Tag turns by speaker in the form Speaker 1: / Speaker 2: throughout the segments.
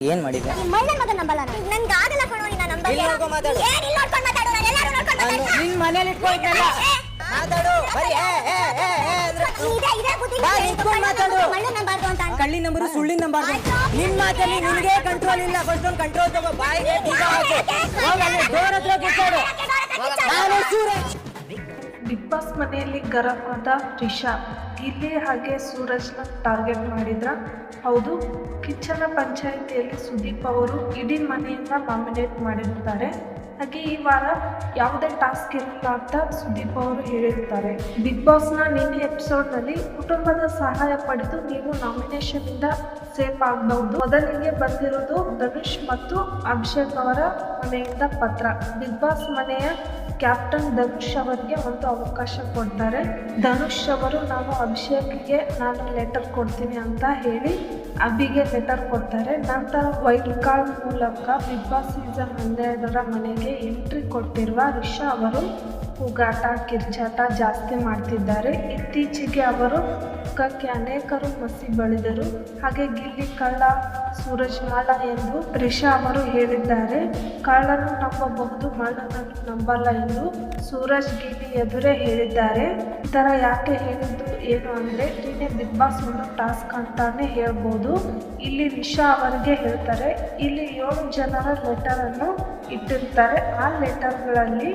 Speaker 1: ಏನ್ ಮಾಡಿದ್ದೆ
Speaker 2: ನಾನು
Speaker 1: ಮನೇಲಿ ಇಟ್ಕೊಂಡಿದ್ದಲ್ಲ ಮಾತಾಡು ಬರೀ ಏ ಏ ಏ ಏ ಅಂದ್ರೆ ಬಾ, ನಿಂತ್ಕೊಂಡ್ ಮಾತಾಡು. ಕಳ್ಳಿ ನಂಬರು ಸುಳ್ಳಿ ನಂಬರ್ ನಿನ್ ಮಾತಲ್ಲಿ ನಿನಗೆ ಕಂಟ್ರೋಲ್ ಇಲ್ಲ ಫಸ್ಟ್ ಒಂದು ಕಂಟ್ರೋಲ್ ತಗೋ ಬಾಯಿಗೆ ಬೀಗ ಹಾಕು ಹೋಗ್ ಅಲ್ಲಿ ಡೋರ್ ಹತ್ರ ಕೂತ್ಕೊಡು ನಾನು
Speaker 3: ಬಾಸ್ ಮನೆಯಲ್ಲಿ ಗರಂ ರಿಷಾ ಇಲ್ಲಿ ಹಾಗೆ ಸೂರಜ್ನ ಟಾರ್ಗೆಟ್ ಮಾಡಿದ್ರ. ಹೌದು ಕಿಚ್ಚನ ಪಂಚಾಯಿತಿಯಲ್ಲಿ ಸುದೀಪ್ ಅವರು ಇಡೀ ಮನೆಯಿಂದ ನಾಮಿನೇಟ್ ಮಾಡಿರ್ತಾರೆ. ಹಾಗೆ ಈ ವಾರ ಯಾವುದೇ ಟಾಸ್ಕ್ ಇರಲ್ಲ ಅಂತ ಸುದೀಪ್ ಅವರು ಹೇಳಿರ್ತಾರೆ. ಬಿಗ್ ಬಾಸ್ನ ನಿನ್ನೆ ಎಪಿಸೋಡ್ನಲ್ಲಿ ಕುಟುಂಬದ ಸಹಾಯ ಪಡೆದು ನೀವು ನಾಮಿನೇಷನಿಂದ ಸೇಫ್ ಆಗಬಹುದು. ಮೊದಲಿಗೆ ಬಂದಿರೋದು ಧನುಷ್ ಮತ್ತು ಅಭಿಷೇಕ್ ಅವರ ಮನೆಯಿಂದ ಪತ್ರ. ಬಿಗ್ ಬಾಸ್ ಮನೆಯ ಕ್ಯಾಪ್ಟನ್ ಧನುಷ್ ಅವರಿಗೆ ಒಂದು ಅವಕಾಶ ಕೊಡ್ತಾರೆ. ಧನುಷ್ ಅವರು ನಾನು ಅಭಿಷೇಕ್ಗೆ ನಾನು ಲೆಟರ್ ಕೊಡ್ತೀನಿ ಅಂತ ಹೇಳಿ ಅಭಿಗೆ ಲೆಟರ್ ಕೊಡ್ತಾರೆ. ನಂತರ ವೈಲ್ಡ್ ಕಾರ್ಡ್ ಮೂಲಕ ಬಿಗ್ ಬಾಸ್ ಸೀಸನ್ ಹನ್ನೆರಡರ ಮನೆಗೆ ಎಂಟ್ರಿ ಕೊಟ್ಟಿರುವ ರಿಷಾ ಅವರು ಕೂಗಾಟ ಕಿರ್ಚಾಟ ಜಾಸ್ತಿ ಮಾಡ್ತಿದ್ದಾರೆ. ಇತ್ತೀಚೆಗೆ ಅವರು ಮುಖಕ್ಕೆ ಅನೇಕರು ಮಸಿ ಬಳಿದರು. ಹಾಗೆ ಗಿಲ್ಲಿ ಕಳ್ಳ ಸೂರಜ್ ಮಾಳ ಎಂದು ರಿಷಾ ಅವರು ಹೇಳಿದ್ದಾರೆ. ಕಳ್ಳನ್ನು ನಂಬಬಹುದು ಮಾಲನನ್ನು ನಂಬಲ್ಲ ಎಂದು ಸೂರಜ್ ಗಿಲ್ಲಿ ಎದುರೇ ಹೇಳಿದ್ದಾರೆ. ಈ ಯಾಕೆ ಹೇಳಿದ್ದು ಏನು ಅಂದರೆ, ನೀನೆ ಬಿಗ್ ಬಾಸ್ ಒಂದು ಟಾಸ್ಕ್ ಅಂತಾನೆ ಹೇಳ್ಬೋದು. ಇಲ್ಲಿ ರಿಷಾ ಅವರಿಗೆ ಹೇಳ್ತಾರೆ, ಇಲ್ಲಿ ಏಳು ಜನರ ಲೆಟರನ್ನು ಇಟ್ಟಿರ್ತಾರೆ. ಆ ಲೆಟರ್ಗಳಲ್ಲಿ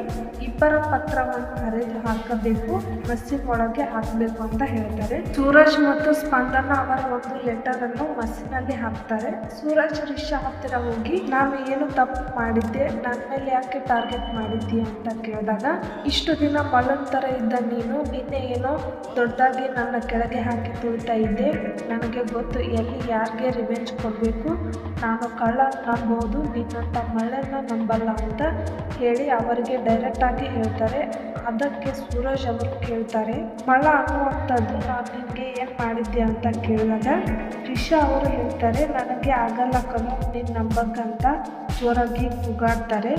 Speaker 3: ಇಬ್ಬರ ಪತ್ರವನ್ನು ಬರೆದು ಹಾಕಬೇಕು ಮಸ್ಸಿನ ಒಳಗೆ ಹಾಕಬೇಕು ಅಂತ ಹೇಳ್ತಾರೆ. ಸೂರಜ್ ಮತ್ತು ಸ್ಪಂದನ ಅವರ ಒಂದು ಲೆಟರ್ ಅನ್ನು ಮಸ್ಸಿನಲ್ಲಿ ಹಾಕ್ತಾರೆ. ಸೂರಜ್, ರಿಷಾ ಹತ್ತಿರ ಹೋಗಿ, ನಾನು ಏನು ತಪ್ಪು ಮಾಡಿದ್ದೆ? ನನ್ನ ಮೇಲೆ ಯಾಕೆ ಟಾರ್ಗೆಟ್ ಮಾಡಿದ್ದೀಯ? ಅಂತ ಕೇಳಿದಾಗ, ಇಷ್ಟು ದಿನ ಮಲನ್ ಥರ ಇದ್ದ ನೀನು, ನಿನ್ನೆ ಏನೋ ದೊಡ್ಡದಾಗಿ ನನ್ನ ಕೆಳಗೆ ಹಾಕಿ ತುಳಿತಾ ಇದ್ದೆ. ನನಗೆ ಗೊತ್ತು, ಎಲ್ಲಿ ಯಾರಿಗೆ ರಿವೆಂಜ್ ಕೊಡಬೇಕು? ನಾನು ಕಳ್ಳ ನಂಬೋದು ನಿನ್ನಂಥ ಮಳ್ಳನ್ನ ನಂಬಲ್ಲ ಅಂತ ಹೇಳಿ ಅವರಿಗೆ ಡೈರೆಕ್ಟಾಗಿ ಹೇಳ್ತಾರೆ. ಅದಕ್ಕೆ ಸೂರಜ್ ಅವರು ಕೇಳ್ತಾರೆ ಮಳ ಅನ್ನುವಂಥದ್ದು ನಾನು ನಿನಗೆ ಏನು ಮಾಡಿದ್ದೆ ಅಂತ ಕೇಳಿದಾಗ ರಿಷಾ ಅವರು ಹೇಳ್ತಾರೆ, ನನಗೆ ಆಗಲ್ಲ ಕಣೋ, ನೀನು ನಂಬಕ್ಕಂತ ಜೋರಾಗಿ ಕೂಗಾಡ್ತಾರೆ.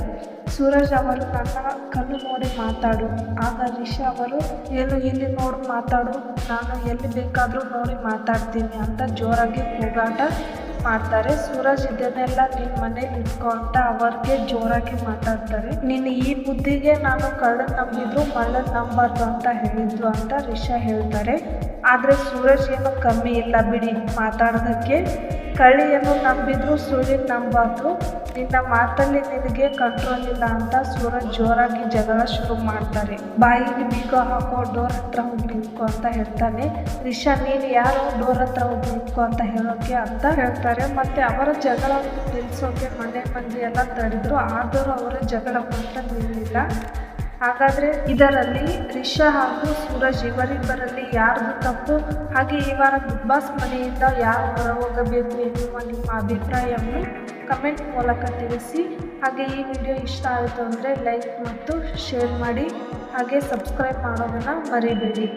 Speaker 3: ಸೂರಜ್ ಅವರು ನನ್ನ ಕಣ್ಣು ನೋಡಿ ಮಾತಾಡು. ಆಗ ರಿಷಾ ಅವರು ಏನು ಇಲ್ಲಿ ನೋಡಿ ಮಾತಾಡು. ನಾನು ಎಲ್ಲಿ ಬೇಕಾದರೂ ನೋಡಿ ಮಾತಾಡ್ತೀನಿ ಅಂತ ಜೋರಾಗಿ ಕೂಗಾಟ ಮಾಡ್ತಾರೆ. ಸೂರಜ್ ಇದನ್ನೆಲ್ಲ ನಿನ್ನ ಮನೇಲಿ ಇಟ್ಕೊ ಅಂತ ಅವ್ರಿಗೆ ಜೋರಾಗಿ ಮಾತಾಡ್ತಾರೆ. ನಿನ್ನ ಈ ಬುದ್ಧಿಗೆ ನಾನು ಕಳ್ಳನ್ ನಂಬಿದ್ರು, ಮಳ್ಳನ್ ನಂಬಾರ್ದು ಅಂತ ಹೇಳಿದ್ರು ಅಂತ ರಿಷಾ ಹೇಳ್ತಾರೆ. ಆದರೆ ಸೂರಜ್ ಏನು ಕಮ್ಮಿ ಇಲ್ಲ ಬಿಡಿ ಮಾತಾಡೋದಕ್ಕೆ. ಕಳ್ಳಿಯನ್ನು ನಂಬಿದ್ರು ಸುಳ್ಳಿನ ನಂಬಾರ್ದು. ನಿನ್ನ ಮಾತಲ್ಲಿ ನಿನಗೆ ಕಂಟ್ರೋಲ್ ಇಲ್ಲ ಅಂತ ಸೂರಜ್ ಜೋರಾಗಿ ಜಗಳ ಶುರು ಮಾಡ್ತಾರೆ. ಬಾಯಿಗೆ ಬೀಗ ಹಾಕೋ ಡೋರ್ ಹತ್ರ ಹೋಗಿ ಅಂತ ಹೇಳ್ತಾನೆ. ರಿಷಾ, ನೀನು ಯಾರು ಡೋರ್ ಹತ್ರ ಹೋಗಿ ಅಂತ ಹೇಳೋಕೆ ಅಂತ ಹೇಳ್ತಾರೆ. ಮತ್ತೆ ಅವರ ಜಗಳ ನಿಲ್ಲಿಸೋಕೆ ಮನೆ ಮಂದಿ ಎಲ್ಲ ತಡೆದ್ರು. ಆದರೂ ಅವರ ಜಗಳ ಮಾತ್ರ ನಿಲ್ಲಿಲ್ಲ. ಹಾಗಾದರೆ ಇದರಲ್ಲಿ ರಿಷಾ ಹಾಗೂ ಸೂರಜ್ ಇವರಿಬ್ಬರಲ್ಲಿ ಯಾರ್ದು ತಪ್ಪು? ಹಾಗೆ ಈ ವಾರ ಬಿಗ್ ಬಾಸ್ ಮನೆಯಿಂದ ಯಾರು ಹೊರ ಹೋಗಬೇಕು ಎನ್ನುವ ನಿಮ್ಮ ಅಭಿಪ್ರಾಯವನ್ನು ಕಮೆಂಟ್ ಮೂಲಕ ತಿಳಿಸಿ. ಹಾಗೆ ಈ ವಿಡಿಯೋ ಇಷ್ಟ ಆಯಿತು ಅಂದರೆ ಲೈಕ್ ಮತ್ತು ಶೇರ್ ಮಾಡಿ. ಹಾಗೆ ಸಬ್ಸ್ಕ್ರೈಬ್ ಮಾಡೋದನ್ನು ಮರಿಬೇಡಿ.